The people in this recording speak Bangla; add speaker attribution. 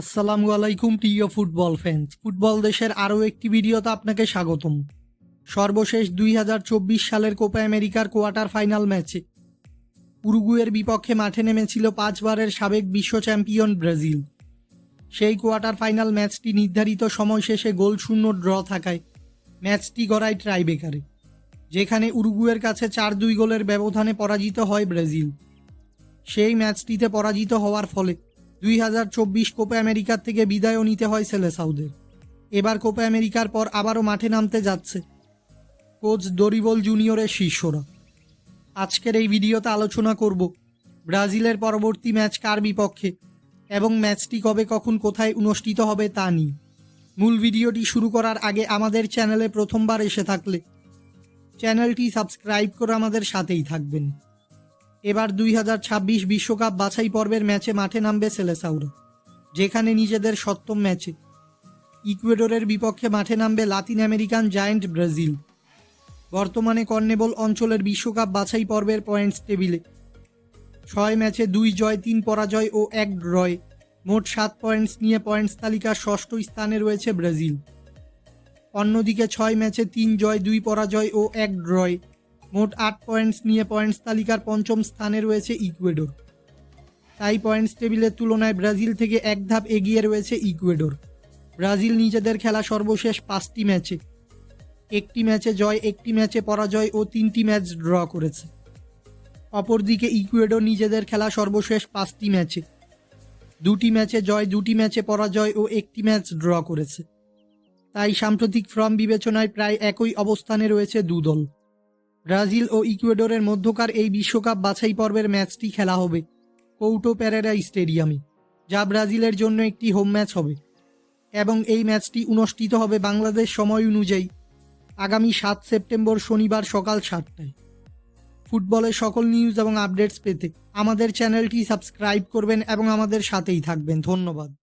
Speaker 1: আসসালামু আলাইকুম, প্রিয় ফুটবল ফ্যান্স ফুটবল দেশের আরও একটি ভিডিওতে আপনাকে স্বাগতম। সর্বশেষ দুই হাজার চব্বিশ সালের কোপা আমেরিকার কোয়ার্টার ফাইনাল ম্যাচে। উরুগুয়ের বিপক্ষে মাঠে নেমেছিল পাঁচবারের সাবেক বিশ্ব চ্যাম্পিয়ন ব্রাজিল। সেই কোয়ার্টার ফাইনাল ম্যাচটি নির্ধারিত সময় শেষে গোল শূন্য ড্র থাকায় ম্যাচটি গড়ায় ট্রাইবেকারে যেখানে উরুগুয়ের কাছে চার দুই গোলের ব্যবধানে পরাজিত হয় ব্রাজিল। সেই ম্যাচটিতে পরাজিত হওয়ার ফলে দুই হাজার চব্বিশ কোপা আমেরিকার থেকে বিদায়ও নিতে হয় সেলেসাউদের এবার কোপা আমেরিকার পর আবারও মাঠে নামতে যাচ্ছে কোচ দরিবল জুনিয়রের শিষ্যরা আজকের এই ভিডিওতে আলোচনা করব ব্রাজিলের পরবর্তী ম্যাচ কার বিপক্ষে এবং ম্যাচটি কবে কখন কোথায় অনুষ্ঠিত হবে তা নিয়ে। মূল ভিডিওটি শুরু করার আগে আমাদের চ্যানেলে প্রথমবার এসে থাকলে চ্যানেলটি সাবস্ক্রাইব করে আমাদের সাথেই থাকবেন। এবার দুই বিশ্বকাপ বাছাই পর্বের ম্যাচে মাঠে নামবে সেলেসাউরা, যেখানে নিজেদের সপ্তম ম্যাচে। ইকুয়েডরের বিপক্ষে মাঠে নামবে লাতিন আমেরিকান জায়েন্ট ব্রাজিল। বর্তমানে কর্নেবল অঞ্চলের বিশ্বকাপ বাছাই পর্বের পয়েন্টস টেবিলে। ছয় ম্যাচে দুই জয়, তিন পরাজয় ও এক ড্রয়। মোট সাত পয়েন্টস নিয়ে পয়েন্টস তালিকার ষষ্ঠ স্থানে রয়েছে ব্রাজিল। অন্যদিকে ছয় ম্যাচে তিন জয়, দুই পরাজয় ও এক ড্রয়ে। মোট আট পয়েন্টস নিয়ে পয়েন্টস তালিকার পঞ্চম স্থানে রয়েছে ইকুয়েডর। তাই পয়েন্টস টেবিলের তুলনায় ব্রাজিল থেকে এক ধাপ এগিয়ে রয়েছে ইকুয়েডর। ব্রাজিল নিজেদের খেলা সর্বশেষ পাঁচটি ম্যাচে। একটি ম্যাচে জয়, একটি ম্যাচে পরাজয় ও তিনটি ম্যাচ ড্র করেছে। অপরদিকে ইকুয়েডর নিজেদের খেলা সর্বশেষ পাঁচটি ম্যাচে। দুটি ম্যাচে জয়, দুটি ম্যাচে পরাজয় ও একটি ম্যাচ ড্র করেছে। তাই সাম্প্রতিক ফর্ম বিবেচনায় প্রায় একই অবস্থানে রয়েছে দুদল। ব্রাজিল ও ইকুয়েডরের মধ্যকার এই বিশ্বকাপ বাছাই পর্বের ম্যাচটি খেলা হবে কৌটো প্যারেরা স্টেডিয়ামে, যা ব্রাজিলের জন্য একটি হোম ম্যাচ হবে। এবং এই ম্যাচটি অনুষ্ঠিত হবে বাংলাদেশ সময় অনুযায়ী আগামী সাত সেপ্টেম্বর শনিবার সকাল সাতটায়। ফুটবলের সকল নিউজ এবং আপডেটস পেতে আমাদের চ্যানেলটি সাবস্ক্রাইব করবেন এবং আমাদের সাথেই থাকবেন। ধন্যবাদ।